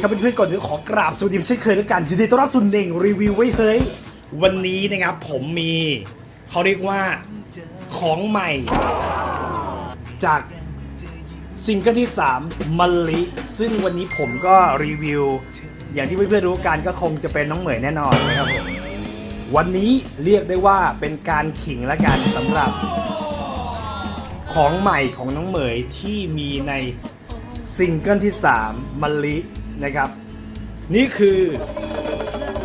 ครับเพื่อนๆก่อนอื่นขอกราบสวัสดีเช่นเคยด้วยกันยินดีต้อนรับสู่เน่งรีวิวไว้เฮ้ยวันนี้นะครับผมมีเขาเรียกว่าของใหม่ จากซิงเกิลที่ 3มะลิซึ่งวันนี้ผมก็รีวิว อย่างที่เพื่อนๆรู้กันก็คงจะเป็นน้องเหมยแน่นอนนะครับผมวันนี้เรียกได้ว่าเป็นการขิงละกันสำหรับ ของใหม่ของน้องเหมยที่มีในซิงเกิลที่ 3มะลิ นะครับ นี่คือ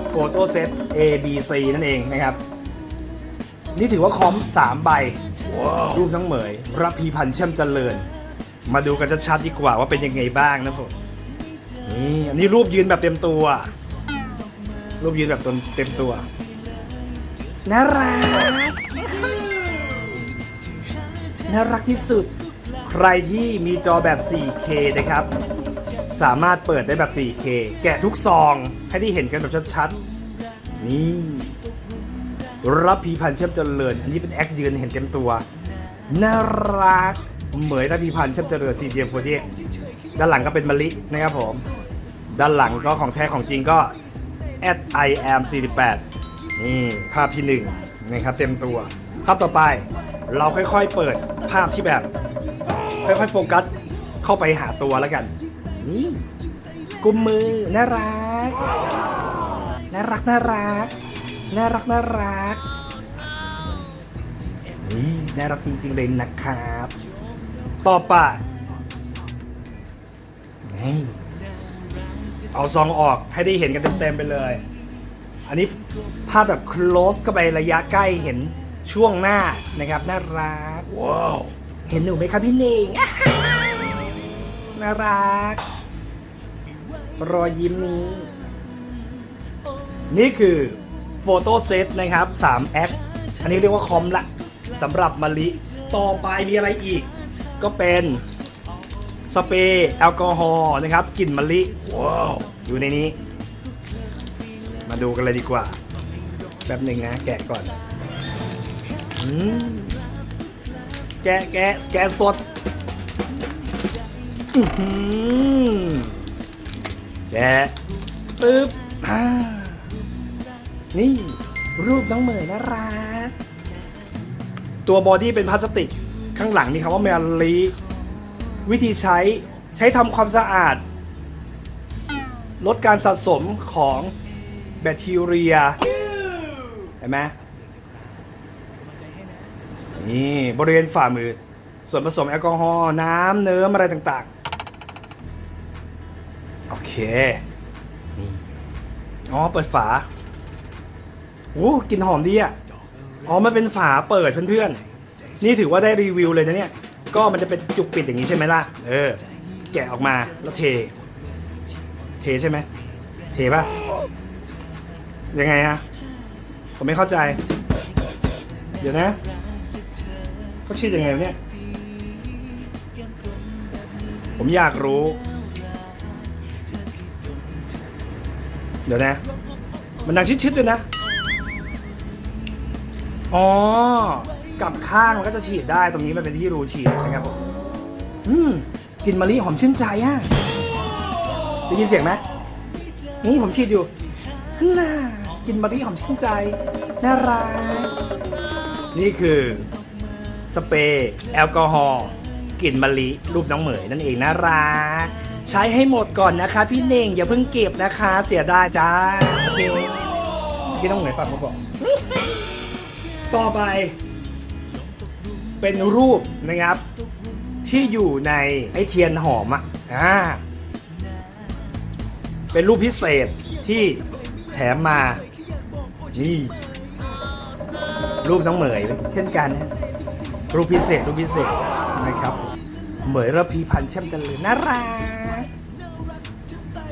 โฟโต้เซต A B C นั่นเองนะครับ นี่ถือว่าคอม3ใบรูปน้องเหมยรับพีพันธ์เช่มเจริญ มาดูกันชัดๆดีกว่าว่าเป็นยังไงบ้างนะผมนี่อันนี้รูปยืนแบบเต็มตัว รูปยืนแบบเต็มตัวน่ารักน่ารักที่สุด ใครที่มีจอแบบ 4K นะครับ สามารถเปิดได้แบบ 4K แกะทุกซองให้ได้เห็นกันแบบชัดๆ นี่ รับพีพันธ์เชื่อมเจริญ อันนี้เป็นแอคยืนเห็นเต็มตัว น่ารัก เหมยรับพีพันธ์เชื่อมเจริญ CGM48 ด้านหลังก็เป็นมะลินะครับผม ด้านหลังก็ของแท้ของจริงก็ at i am 48นี่ภาพที่หนึ่งนะครับเต็มตัว ภาพต่อไปเราค่อยๆเปิดภาพที่แบบ ค่อยๆโฟกัสเข้าไปหาตัวแล้วกัน นี่ กุมมือ น่ารัก น่ารักน่ารัก น่ารักน่ารัก นี่น่ารักจริงๆเลยนะครับ ต่อไปนี่เอาซองออกให้ได้เห็นกันเต็มๆไปเลย อันนี้ภาพแบบ close เข้าไประยะใกล้เห็นช่วงหน้านะครับ น่ารัก ว้าว เห็นหนูไหมครับพี่เน่งน่ารัก รอยยิ้มนี้ นี่คือโฟโต้เซตนะครับ3แอคอันนี้เรียกว่าคอมละสำหรับมะลิ ต่อไปมีอะไรอีก ก็เป็นสเปรย์แอลกอฮอล์นะครับกลิ่นมะลิว้าวอยู่ในนี้ มาดูกันเลยดีกว่าแบบหนึ่งนะ แกะก่อนอแกะแกะแกะสด อื แกะปึ๊บนี่ รูปน้องเหมยน่ารัก ตัวบอดี้เป็นพลาสติก ข้างหลังมีคำว่าแมลีวิธีใช้ใช้ทำความสะอาด ลดการสะสมของแบคทีเรีย เห็นไหมนี่ บริเวณฝ่ามือ ส่วนผสมแอลกอฮอล์น้ำเนื้ออะไรต่างๆ โอเค นี่ อ๋อ เปิดฝาโอ้กลิ่นหอมดีอะ อ๋อ มันเป็นฝาเปิดเพื่อนๆ นี่ถือว่าได้รีวิวเลยนะเนี่ย ก็มันจะเป็นจุกปิดอย่างนี้ใช่ไหมล่ะ เออ แกะออกมาแล้วเท เทใช่ไหม เทป่ะ ยังไงฮะ ผมไม่เข้าใจ เดี๋ยวนะเขาชื่อยังไงเนี่ย ผมอยากรู้ เดี๋ยวนะ มันดังชิดๆด้วยนะ อ๋อกลับข้างมันก็จะฉีดได้ ตรงนี้มันเป็นที่รูฉีดนะครับผม อืมกลิ่นมะลิหอมชื่นใจอะ ได้ยินเสียงไหมนี่ผมฉีดอยู่น่ากลิ่นมะลิหอมชื่นใจ น่ารัก นี่คือสเปรย์แอลกอฮอล์กลิ่นมะลิรูปน้องเหมยนั่นเองนะรัก ใช้ให้หมดก่อนนะคะ พี่เน่งอย่าเพิ่งเก็บนะคะ เสียดายจ้าโอเคพี่น้องเหมยฝากมาบอกต่อไป เป็นรูปนะครับ ที่อยู่ในไอเทียนหอมอะอ่าเป็นรูปพิเศษที่แถมมานี่รูปน้องเหมยเช่นกันนะรูปพิเศษรูปพิเศษนะครับ เหมยระพีพันธ์เช่มเจริญน่ารัก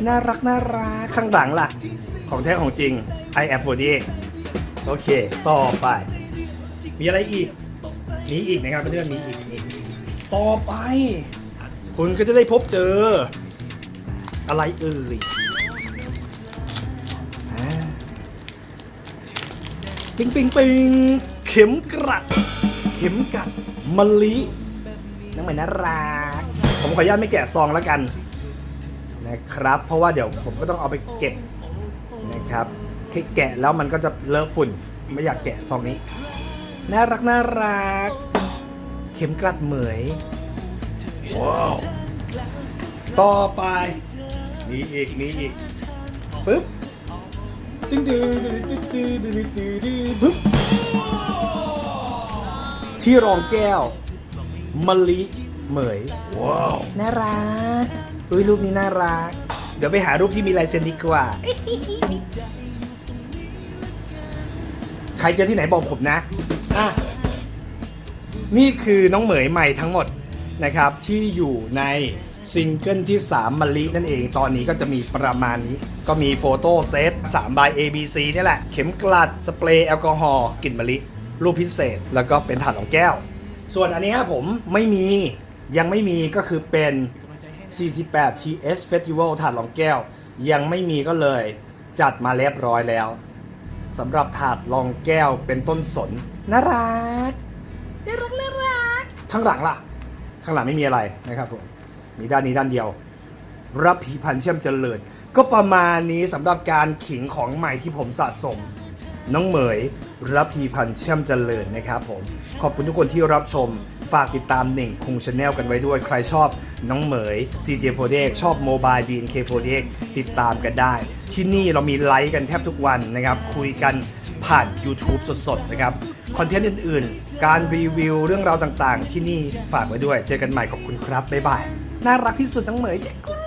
น่ารักน่ารักข้างหลังล่ะ ของแท้ของจริง i f 4โอเค ต่อไป มีอะไรอีก มีอีกนะครับเพื่อนมีอีกมีอีก ต่อไป คุณก็จะได้พบเจอ อะไรเอ่ยอ่าปิงปิงปิงเข็มกลัดเข็มกัดมะลิน้องใหม่น่ารัก ผมขออนุญาตไม่แกะซองแล้วกัน นะครับ เพราะว่าเดี๋ยวผมก็ต้องเอาไปเก็บนะครับแค่แกะแล้วมันก็จะเลอะฝุ่น ไม่อยากแกะซองนี้ น่ารักน่ารัก เข็มกลัดเหมยว้าวต่อไป มีอีก มีอีกปึ๊บตึ้งตึ้งตึ้งตึ้งตึ้งตึ้งตึ้งตึ้งตึ้งปึ๊บที่รองแก้วมะลิเหมยว้าวน่ารัก อุ้ยรูปนี้น่ารัก เดี๋ยวไปหารูปที่มีลายเซ็นดีกว่า ใครเจอที่ไหนบอกผมนะอะนี่คือน้องเหมยใหม่ทั้งหมดนะครับ ที่อยู่ในซิงเกิลที่ 3มะลินั่นเอง ตอนนี้ก็จะมีประมาณนี้ ก็มีโฟโต้เซต3 by ABC นี่แหละ เข็มกลัด สเปรย์แอลกอฮอล์กลิ่นมะลิ รูปพิเศษ แล้วก็เป็นถาดรองแก้ว ส่วนอันนี้ผมไม่มียังไม่มีก็คือเป็น 48 TS Festival ถาดรองแก้ว ยังไม่มีก็เลย จัดมาเรียบร้อยแล้วสำหรับถาดรองแก้วเป็นต้นสนน่ารักน่ารักน่ารักข้างหลังล่ะ ข้างหลังไม่มีอะไรนะครับผมมีด้านนี้ด้านเดียว รับผีพันธุ์เชื่อมเจริญก็ประมาณนี้สำหรับการขิงของใหม่ที่ผมสะสม น้องเหมยรับพีพันธุ์เชื่อมเจริญนะครับผม ขอบคุณทุกคนที่รับชม ฝากติดตามหนึ่งคุงชาแนลกันไว้ด้วย ใครชอบน้องเหมย CJ48 ชอบโมบาย BNK48 ติดตามกันได้ ที่นี่เรามีไลฟ์กันแทบทุกวันนะครับ คุยกันผ่าน YouTube สดๆ นะครับ คอนเทนต์อื่นๆ การรีวิวเรื่องราวต่างๆ ที่นี่ฝากไว้ด้วย เจอกันใหม่ขอบคุณครับ บ๊ายบาย น่ารักที่สุดน้องเหมยเจ๊กุ